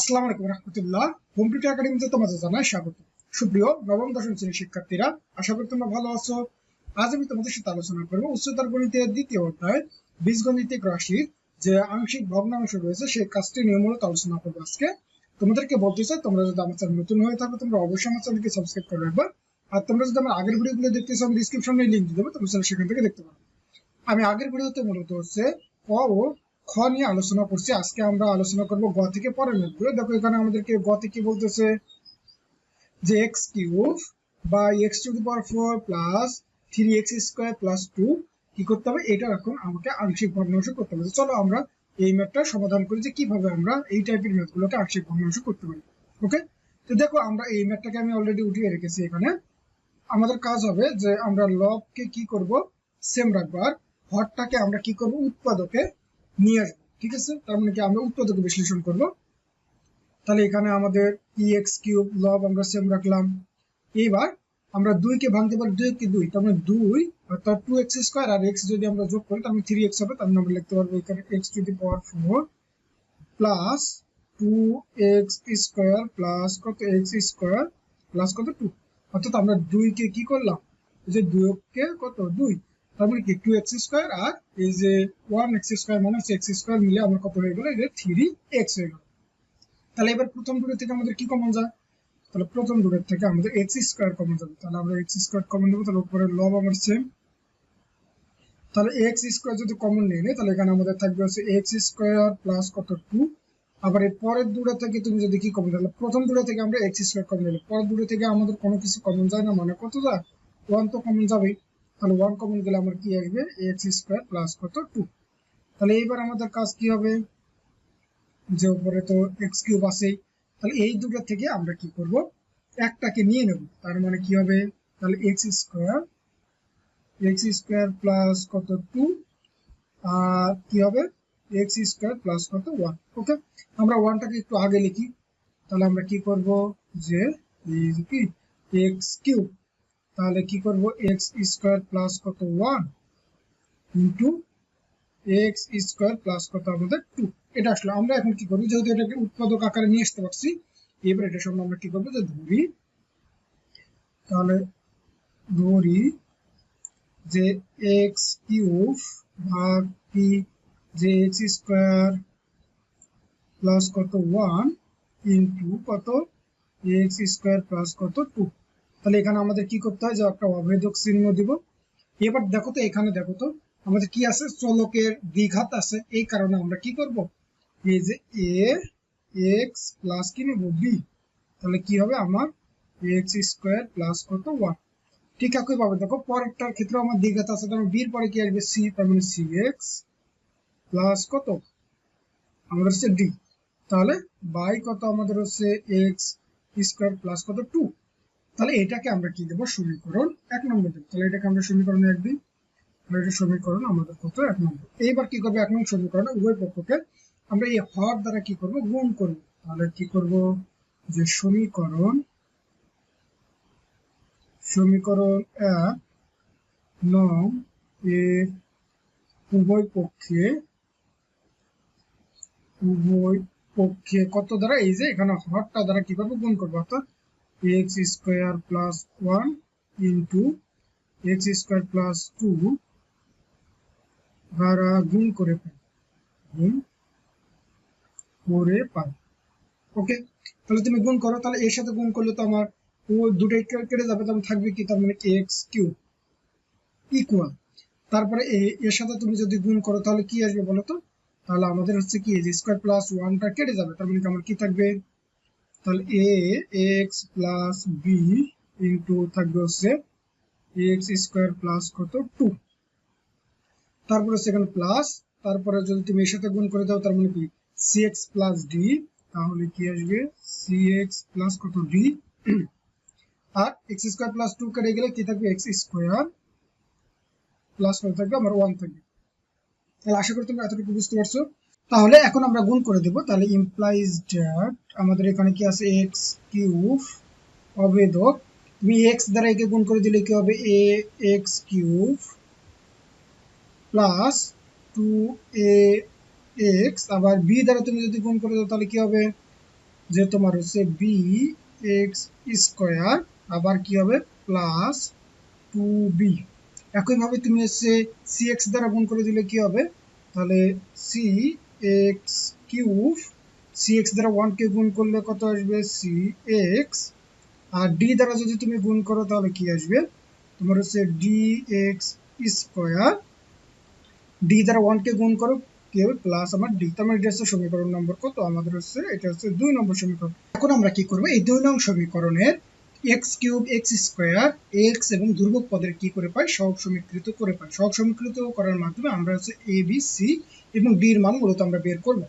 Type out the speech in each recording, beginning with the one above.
আসসালামু আলাইকুম রহমতুল্লাহ। কম্পিউটার একাডেমিতে তোমাদের জানাই স্বাগত। সুপ্রিয় নবম, দশম শ্রেণির শিক্ষার্থীরা, আশা করি তোমরা ভালো আছো। আজ আমি তোমাদের সাথে আলোচনা করব উচ্চতর গণিতের দ্বিতীয় অধ্যায় বীজগণিতিক রাশির যে আংশিক ভগ্নাংশ রয়েছে, সেই কাজটি নিয়ে মূলত আলোচনা করব আজকে। তোমাদেরকে বলতে চাই, তোমরা যদি আমার চ্যানেল নতুন হয়ে থাকো, তোমরা অবশ্যই আমার চ্যানেলকে সাবস্ক্রাইব করে রাখবে। আর তোমরা যদি আমার আগের ভিডিওগুলো দেখতে চাও, আমি ডিসক্রিপশনে লিঙ্ক দিয়ে দেবো, তোমরা সেখান থেকে দেখতে পারো আমি আগের ভিডিওতে মূলত হচ্ছে ক ও খ নিয়ে আলোচনা করছি। আজকে আমরা আলোচনা করব গ থেকে পরের ম্যাথগুলো দেখো, এখানে আমাদেরকে গ থেকে বলতেছে? যে এক্স কিউব বা x to the power four plus three x square plus two কি করতে হবে? এটা এখন আমাকে আংশিক ভগ্নাংশ করতে হবে। চলো আমরা এই ম্যাথটা সমাধান করি যে কীভাবে আমরা এই টাইপের ম্যাথগুলোকে আংশিক ভগ্নাংশ করতে পারি। ওকে? তো দেখো, আমরা এই ম্যাথটাকে আমি অলরেডি উঠিয়ে রেখেছি এখানে। আমাদের কাজ হবে যে আমরা লবকে কি করব? সেম রাখব আর হরটাকে আমরা কি করব? উৎপাদকে নিয়ে আসব, ঠিক আছে? তার মানে কি আমরা উৎপাদকে বিশ্লেষণ করব। তাহলে এখানে আমাদের ই এক্স কিউব লব আমরা সেম রাখলাম। এইবার আমরা দুইকে ভাঙতে পারি, দুই কি দুই? তার মানে দুই অর্থাৎ টু এক্স স্কোয়ার আর এক্স যদি আমরা যোগ করি মানে থ্রি এক্স হবে, তার মানে আমরা লিখতে পারব এখানে x to the power four plus two x square plus কত এক্স স্কোয়ার প্লাস কত টু অর্থাৎ আমরা দুইকে কি করলাম? যে দুইকে কত? দুই। তার মানে কি? টু এক্স স্কোয়ার আর এই যে one x square minus x square মিলে আমার কত হয়ে গেল? এটা থ্রি এক্স হয়ে গেল। তাহলে এবার প্রথম দূরের থেকে আমাদের কি কমন যায়? তাহলে প্রথম দূরের থেকে আমাদের এক্স স্কোয়ার কমন যাবে। তাহলে আমরা এক্স স্কোয়ার কমন দেবো তাহলে উপরে লব আমার সেম তাহলে এক্স স্কোয়ার যদি কমন নিয়ে নেই, তাহলে এখানে আমাদের থাকবে হচ্ছে এক্স স্কোয়ার প্লাস কত? টু আবার এই পরের দূরে থেকে তুমি যদি কি কমন তাহলে প্রথম দূরে থেকে আমরা এক্স স্কোয়ার কমন নিলে, পরের দূরে থেকে আমাদের কোনো কিছু কমন যায় না মানে কত যায়? ওয়ান তো কমন যাবেই। তাহলে ওয়ান কমন গেলে আমার কি আসবে? এক্স স্কোয়ার প্লাস কত টু তাহলে এইবার আমাদের কাজ কি হবে? যে উপরে তো এক্স কিউব আছেই। তাহলে এই দুটো থেকে আমরা কি করব? একটাকে নিয়ে নেব। তার মানে কি হবে? তাহলে x square x square plus কত টু আর কি হবে? এক্স স্কোয়ার প্লাস কত ওয়ান ওকে আমরা ওয়ানটাকে একটু আগে লিখি। তাহলে আমরা কি করব? যে কি? এক্স কিউব তাহলে কি করব? এক্স স্কোয়ার প্লাস কত? One into x square plus কত? আমাদের টু এটা আসলে। আমরা এখন কি করব? যেহেতু এটাকে উৎপাদক আকারে নিয়ে আসতে পারছি, এবার এটা সঙ্গে আমরা কি করব? যে ধরি, তাহলে ধরি যে এক্স কিউব ভাগ কি যে এক্স স্কোয়ার প্লাস কত? ওয়ান ইন্টু কত? এক্স স্কোয়ার প্লাস কত? টু তাহলে এখানে আমাদের কি করতে হয়? যে একটা অভেদক চিহ্ন দিব। এবার দেখো তো, এখানে দেখো তো, আমাদের কি আছে? চলকের দ্বিঘাত আছে। এই কারণে আমরা কি করব? এই যে এ, এক্স প্লাস কি নেব? বি। তাহলে কি হবে আমার? এক্স স্কোয়ার প্লাস কত? ওয়ান। ঠিক একই ভাবে দেখো, পরেরটার ক্ষেত্রে আমার দ্বিঘাত আছে। তার বির পরে কি আসবে? সি, তার মানে সি এক্স প্লাস কত? আমাদের হচ্ছে ডি। তাহলে বাই কত? আমাদের হচ্ছে এক্স স্কোয়ার প্লাস কত? টু। তাহলে এটাকে আমরা কি দেবো? সমীকরণ এক নম্বর দেবো। তাহলে এটাকে আমরা সমীকরণ এক দিই। এটা সমীকরণ আমাদের কত? এক নম্বর। এইবার কি করব? এক নম্বর সমীকরণ উভয় পক্ষকে আমরা এই হর দ্বারা কি করব? গুণ করব। তাহলে কি করব? যে সমীকরণ সমীকরণ এক নং এর উভয় পক্ষে উভয় পক্ষে কত দ্বারা? এই যে এখানে হরটা দ্বারা কি করব? গুণ করব। অর্থাৎ x square plus one into x square plus two দ্বারা গুণ করে পাই। গুণ করে পাই। ওকে তাহলে তুমি গুণ করো, তাহলে এর সাথে গুণ করলে তো আমার ও দুটাই কেটে যাবে তখন থাকবে কি? তার মানে এক্স কিউ ইকুয়াল তারপরে এর সাথে তুমি যদি গুণ করো, তাহলে কি আসবে বলো তো? তাহলে আমাদের হচ্ছে কি স্কোয়ার প্লাস ওয়ানটা কেটে যাবে। তার মানে আমার কি থাকবে? তাহলে a x plus b into থাকবে হচ্ছে এক্স স্কোয়ার প্লাস কত টু তারপরে সেখানে প্লাস তারপরে যদি তুমি এর সাথে গুণ করে দাও, তার মানে কি? সি এক্স প্লাস ডি তাহলে কি আসবে? সি এক্স প্লাস কত ডি আর এক্স স্কোয়ার প্লাস টু কেটে গেলে কি থাকবে? এক্স স্কোয়ার প্লাস কত থাকবে, আমার ওয়ান থাকবে। তাহলে আশা করি তোমরা এতটুকু বুঝতে পারছ। তাহলে এখন আমরা গুণ করে দেব। তাহলে ইমপ্লাইজ দ্যাট আমাদের এখানে কি আছে? এক্স কিউব অবেদক তুমি এক্স দ্বারা একে গুণ করে দিলে কি হবে? A x cube plus two a x আবার বি দ্বারা তুমি যদি গুণ করে দাও, তাহলে কি হবে? যে তোমার হচ্ছে বি এক্স স্কোয়ার আবার কি হবে? প্লাস টু বি একইভাবে তুমি হচ্ছে সি এক্স দ্বারা গুণ করে দিলে কি হবে? তাহলে c x cube c x দ্বারা ওয়ানকে গুণ করলে কত আসবে? সি এক্স আর ডি দ্বারা যদি তুমি গুণ করো, তাহলে কি আসবে? তোমার হচ্ছে ডি এক্স স্কোয়ার ডি দ্বারা ওয়ানকে গুণ করো, কি? হবে প্লাস আমার ডি তার মানে এটা হচ্ছে সমীকরণ নম্বর কত? আমাদের হচ্ছে, এটা হচ্ছে দুই নম্বর সমীকরণ। এখন আমরা কি করব? এই দুই নং সমীকরণের x cube x square x এবং ধ্রুবক পদের কি করে পাই সহগ সমীকৃত করে পাই সহগ সমীকৃত করার মাধ্যমে আমরা হচ্ছে এ বি সি এবং ডি এর মান মূলত আমরা বের করব।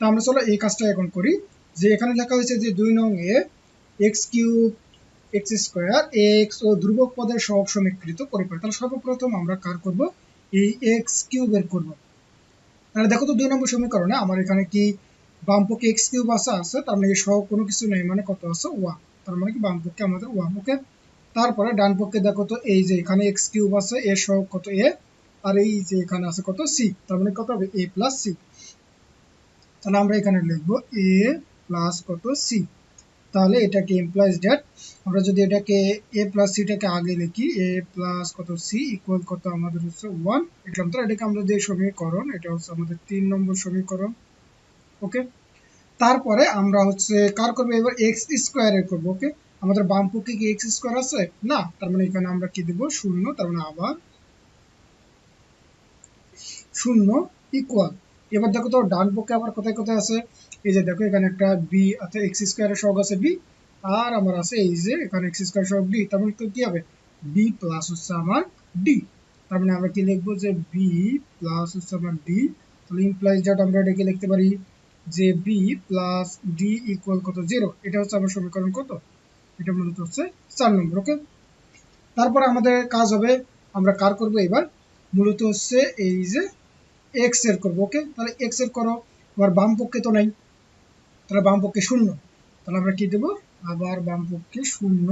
তা আমরা চলো এই কাজটা এখন করি। যে এখানে লেখা হয়েছে যে দুই নং a x cube x square x ও ধ্রুবক পদের সহগ সমীকৃত করে পাই তাহলে সর্বপ্রথম আমরা কার করব? এই এক্স কিউব বের করব। তাহলে দেখো তো দুই নম্বর সমীকরণে আমার এখানে কি বাম পক্ষে এক্স কিউব আছে? আছে। তার মানে সহ কোনো কিছু নেই। মানে কত আছে? ওয়ান তার মানে কি? বাম পক্ষে আমাদের ওয়ান ওকে তারপরে ডান পক্ষে দেখো তো এই যে এখানে এক্স কিউব আছে এর সহ কত এ, আর এই যে এখানে আছে কত সি তার মানে কত হবে? এ প্লাস সি তাহলে আমরা এখানে লিখব এ প্লাস কত সি তাহলে এটাকে ইমপ্লাইজ ডেট আমরা যদি এটাকে এ প্লাস সিটাকে আগে লিখি এ প্লাস কত সি ইকুয়াল কত আমাদের হচ্ছে ওয়ান তো এটাকে আমরা যে সমীকরণ, এটা হচ্ছে আমাদের তিন নম্বর সমীকরণ। ওকে তারপরে আমরা হচ্ছে কার করব? এবার এক্স স্কোয়ারের করব ওকে আমাদের বাম পক্ষে কি এক্স স্কোয়ার আছে? না, তার মানে এখানে আমরা কি দেবো? শূন্য, তার মানে আবার শূন্য ইকুয়াল এবার দেখো তো, ডান পক্ষে আবার কোথায় কোথায় আছে? এই যে দেখো, এখানে একটা বি অর্থাৎ এক্স স্কোয়ারের সহগ আছে বি আর আমার আছে এই যে এখানে এক্স স্কোয়ার সহগ ডি তার মানে তো কি হবে? বি প্লাস হচ্ছে আমার ডি তার মানে আমরা কি লিখব যে বি প্লাস হচ্ছে আমার ডি তাহলে ইমপ্লাইজ ডট আমরা এটাকে লিখতে পারি যে বি প্লাস ডি ইকুয়াল কত? জিরো এটা হচ্ছে আমার সমীকরণ কত? এটা মূলত হচ্ছে চার নম্বর ওকে তারপর আমাদের কাজ হবে, আমরা কার করব এবার? মূলত হচ্ছে এই যে এক্সের করব ওকে তাহলে এক্সের করো, আবার বাম পক্ষে তো নাই। তাহলে বাম পক্ষে শূন্য। তাহলে আমরা কি দেব? আবার বাম পক্ষে শূন্য।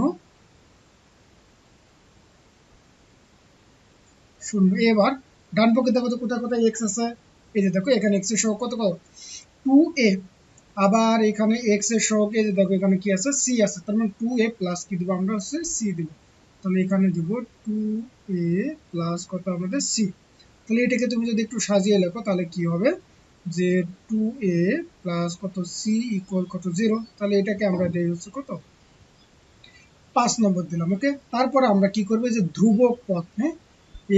শূন্য। এবার ডান পক্ষে দেখো তো কোথায় কোথায় এক্স আছে? এই যে দেখো, এখানে এক্সের সহ কত কত? টু এ আবার এখানে এক্সের যে দেখো এখানে কি আছে? সি আছে। তার মানে টু এ প্লাস কি দেবো আমরা হচ্ছে সি দেব। তাহলে এখানে দেব টু এ প্লাস কত আমাদের সি তাহলে এটাকে তুমি যদি একটু সাজিয়ে লেখো, তাহলে কি হবে? যে টু এ প্লাস কত সি ইকুয়াল কত জিরো তাহলে এটাকে আমরা দেই হচ্ছে কত? পাঁচ নম্বর দিলাম ওকে তারপরে আমরা কি করব? যে ধ্রুবক পথ হ্যাঁ?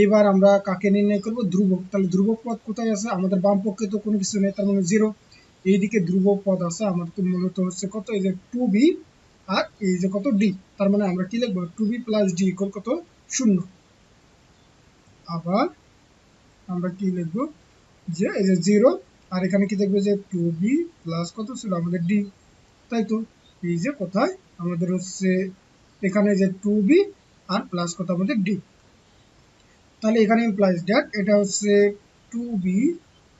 এবার আমরা কাকে নির্ণয় করব? ধ্রুবক। তাহলে ধ্রুবক পদ কোথায় আছে? আমাদের বাম পক্ষে তো কোনো কিছু নেই, তার মানে জিরো এইদিকে ধ্রুবক পদ আছে আমার তো মূলত হচ্ছে কত? এই যে টু বি আর এই যে কত ডি তার মানে আমরা কি লিখব? Two b plus d equal কত? শূন্য। আবার আমরা কি লিখব? যে এই যে জিরো আর এখানে কি দেখব যে টু বি প্লাস কত ছিল? আমাদের ডি তাই তো? এই যে কোথায়? আমাদের হচ্ছে এখানে যে টু বি আর প্লাস কত? আমাদের ডি তাহলে এখানে ইমপ্লাইজ দ্যাট এটা হচ্ছে two b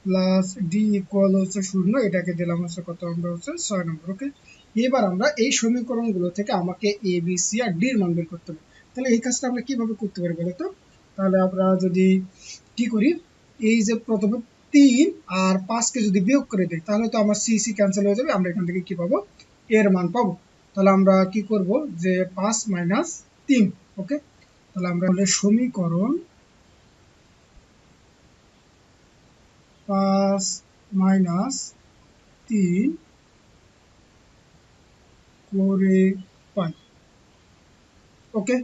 plus d equal হচ্ছে শূন্য, এটাকে দিলাম হচ্ছে কত আমরা হচ্ছে? ছয় নম্বর ওকে এবার আমরা এই সমীকরণগুলো থেকে আমাকে এ বি সি আর ডি এর মান বের করতে হবে। তাহলে এই কাজটা আমরা কীভাবে করতে পারি বলতো? তাহলে আমরা যদি কি করি? এই যে প্রথমে তিন আর পাঁচকে যদি বিয়োগ করে দিই, তাহলে তো আমার সি সি ক্যান্সেল হয়ে যাবে, আমরা এখান থেকে কি পাবো? এর মান পাবো। তাহলে আমরা কি করব? যে পাঁচ মাইনাস তিন ওকে তাহলে আমরা সমীকরণ পাঁচ মাইনাস তিন করে পাই। ওকে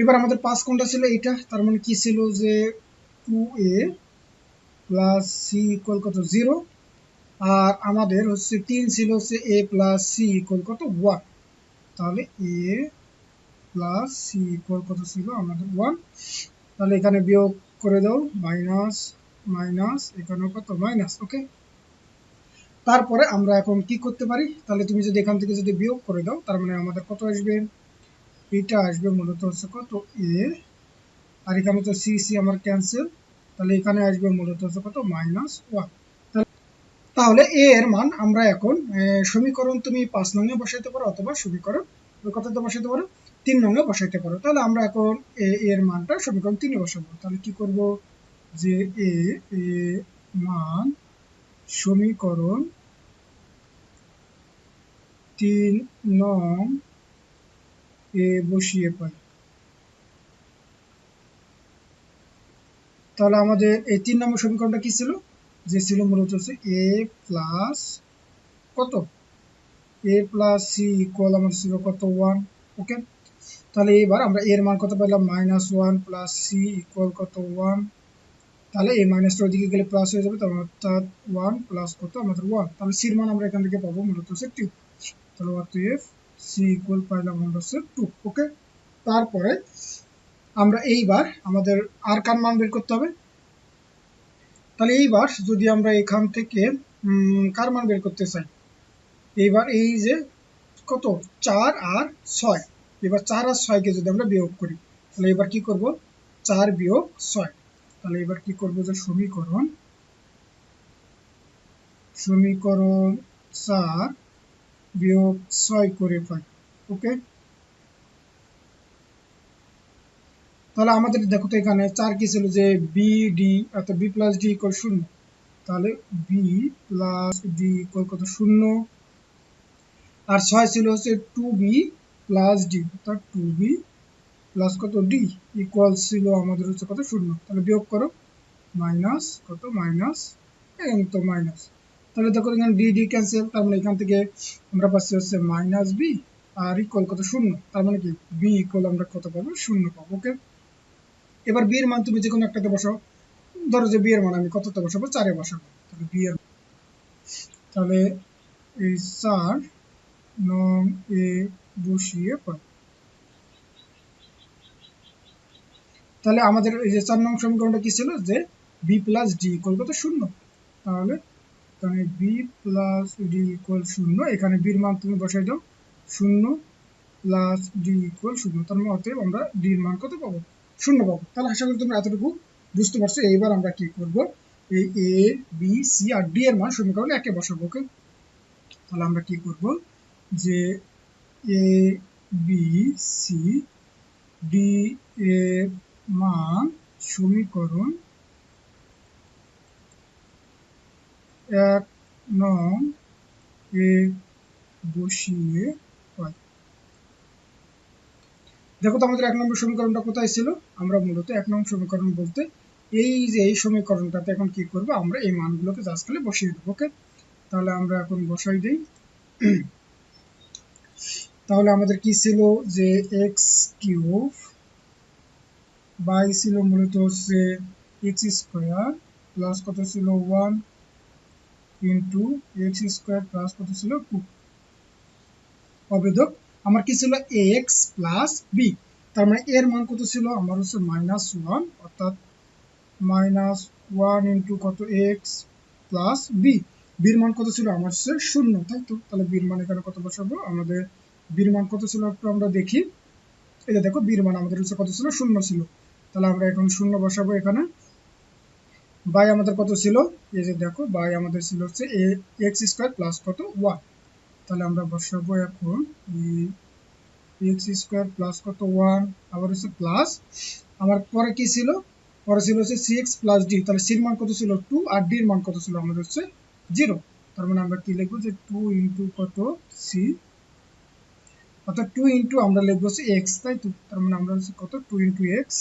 এবার আমাদের পাঁচ কোনটা ছিল এটা তার মানে কি ছিল যে two a plus c equal কত? জিরো আর আমাদের হচ্ছে তিন ছিল হচ্ছে এ প্লাস সি ইকুয়াল কত? ওয়ান তাহলে এ প্লাস সি ইকুয়াল কত ছিল? আমাদের ওয়ান তাহলে এখানে বিয়োগ করে দাও মাইনাস মাইনাস এখানেও কত? মাইনাস ওকে তারপরে আমরা এখন কি করতে পারি? তাহলে তুমি যদি এখান থেকে যদি বিয়োগ করে দাও, তার মানে আমাদের কত আসবে? এটা আসবে মূলত হচ্ছে কত? এ আর এখানে তো সি সি আমার ক্যান্সেল তাহলে এখানে আসবে মূলত হচ্ছে কত? মাইনাস ওয়ান তাহলে এ এর মান আমরা এখন সমীকরণ তুমি পাঁচ নঙ্গে বসাইতে পারো অথবা সমীকরণ কথাতে বসাইতে পারো, তিন নঙ্গে বসাইতে পারো। তাহলে আমরা এখন, এ এর মানটা সমীকরণ তিনে বসাবো। তাহলে কি করব? যে এ এ, মান সমীকরণ তিন নং এ বসিয়ে পাই তাহলে আমাদের এই তিন নম্বর সমীকরণটা কি ছিল? যে ছিল মূলত হচ্ছে এ প্লাস কত? এ প্লাস সি ইকুয়াল আমার ছিল কত? ওয়ান। ওকে? তাহলে এবার আমরা এর মান কত পেলাম? Minus one plus c equal কত? ওয়ান। তাহলে এই মাইনাসটা ওইদিকে গেলে প্লাস হয়ে যাবে, তাহলে অর্থাৎ ওয়ান প্লাস কত? আমাদের ওয়ান তাহলে সির মান আমরা এখান থেকে পাবো মূলত হচ্ছে টু তাহলে অতএব সি ইকুয়াল পাইলাম আমরা হচ্ছে টু ওকে তারপরে আমরা এইবার আমাদের আর কার মান বের করতে হবে? তাহলে এইবার যদি আমরা এখান থেকে কার মান বের করতে চাই? এইবার এই যে কত? চার আর ছয়। এবার চার আর ছয়কে যদি আমরা বিয়োগ করি, তাহলে এবার কি করব? চার বিয়োগ ছয়। তাহলে এবার কি করব যে সমীকরণ? সমীকরণ চার বিয়োগ ছয় করে পাই, ওকে? তাহলে আমাদের দেখো তো এখানে চার কি ছিল যে বি ডি অর্থাৎ বি প্লাস ডি ইকুয়াল শূন্য। তাহলে বি প্লাস ডি ইকুয়াল কত? শূন্য। আর ছয় ছিল হচ্ছে টু বি প্লাস ডি অর্থাৎ টু বি প্লাস কত? ডি ইকুয়াল ছিল আমাদের হচ্ছে কত? শূন্য। তাহলে বিয়োগ করো। মাইনাস কত? মাইনাস এখানে তো মাইনাস। তাহলে দেখো এখানে ডি ডি ক্যান্সেল তার মানে এখান থেকে আমরা পাচ্ছি হচ্ছে মাইনাস বি আর ইকুয়াল কত? শূন্য। তার মানে কি? বি ইকুয়াল আমরা কত পাবো? শূন্য পাবো ওকে এবার বি এর মান তুমি যে কোনো একটাতে বসাও ধরো যে বি এর মান, আমি কততে বসাবো? চারে বসাবো। তাহলে বি এর তাহলে এই চার নং এ বসিয়ে পাই তাহলে আমাদের এই যে চার নং সমীকরণটা কি ছিল? যে বি প্লাস ডি ইকুয়াল কত? শূন্য। তাহলে তাহলে বি প্লাস ডি ইকুয়াল শূন্য। এখানে বির মান তুমি বসাই দাও। শূন্য প্লাস ডি ইকুয়াল শূন্য। তার মানে অতএব আমরা ডির মান কত পাবো? শূন্য পাবো। তাহলে আশা করি তোমরা এতটুকু বুঝতে পারছ। এইবার আমরা কি করব? এই এ বি সি আর ডি এর মান সমীকরণ একে বসাবো ওকে তাহলে আমরা কি করব? যে এ বি সি ডি এর মান সমীকরণ এক নং এ বসিয়ে দেখো তো আমাদের এক নম্বর সমীকরণটা কোথায় ছিল? আমরা মূলত এক নম্বর সমীকরণ বলতে এই যে এই সমীকরণটাতে এখন কি করব? আমরা এই মানগুলোকে জাস্ট খালি বসিয়ে দেবো ওকে তাহলে আমরা এখন বসাই দিই। তাহলে আমাদের কি ছিল? যে এক্স কিউব বাই ছিল মূলত হচ্ছে এক্স স্কোয়ার প্লাস কত ছিল one into x square plus কত ছিল টু অবেদক আমার কি ছিল এক্স প্লাস বি তার মানে এর মান কত ছিল? আমার হচ্ছে মাইনাস ওয়ান অর্থাৎ মাইনাস ওয়ান ইন্টু কত এক্স প্লাস বি বির মান কত ছিল? আমার হচ্ছে শূন্য, তাই তো? তাহলে বির মান এখানে কত বসাবো? আমাদের বির মান কত ছিল? একটু আমরা দেখি। এটা দেখো বির মান আমাদের হচ্ছে কত ছিল? শূন্য ছিল। তাহলে আমরা এখন শূন্য বসাবো এখানে। বাই আমাদের কত ছিল? এই যে দেখো, বাই আমাদের ছিল হচ্ছে এক্স স্কোয়ার প্লাস কত? ওয়ান। তাহলে আমরা বসাবো এখন এক্স স্কোয়ার প্লাস কত? ওয়ান। আবার হচ্ছে প্লাস। আমার পরে কি ছিল? পরে ছিল হচ্ছে সিক্স প্লাস ডি। তাহলে সির মান কত ছিল? টু। আর ডির মান কত ছিল? আমাদের হচ্ছে জিরো। তার মানে আমরা কি লিখব যে টু ইন্টু কত? সি। অর্থাৎ টু ইন্টু আমরা লিখব হচ্ছে এক্স, তাই তো? তার মানে আমরা হচ্ছে কত? Two into x.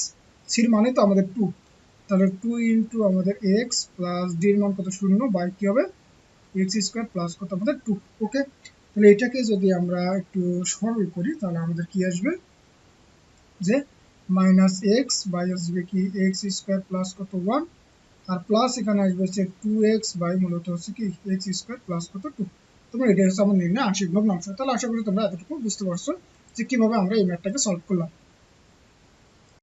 সির মানে তো আমাদের টু তাহলে টু ইন্টু আমাদের এক্স প্লাস ডির মান কত শূন্য বাই কি হবে? এক্স স্কোয়ার প্লাস কত? আমাদের টু ওকে তাহলে এটাকে যদি আমরা একটু সরল করি, তাহলে আমাদের কি আসবে? যে মাইনাস এক্স বাই আসবে কি? এক্স স্কোয়ার প্লাস কত? ওয়ান আর প্লাস এখানে আসবে হচ্ছে টু এক্স বাই মূলত হচ্ছে কি? এক্স স্কোয়ার প্লাস কত? টু তোমরা এটা হচ্ছে আমার নির্ণয় আংশিক ভগ্নাংশ তাহলে আশা করি তোমরা এতটুকু বুঝতে পারছ যে কীভাবে আমরা এই ম্যাথটাকে সলভ করলাম।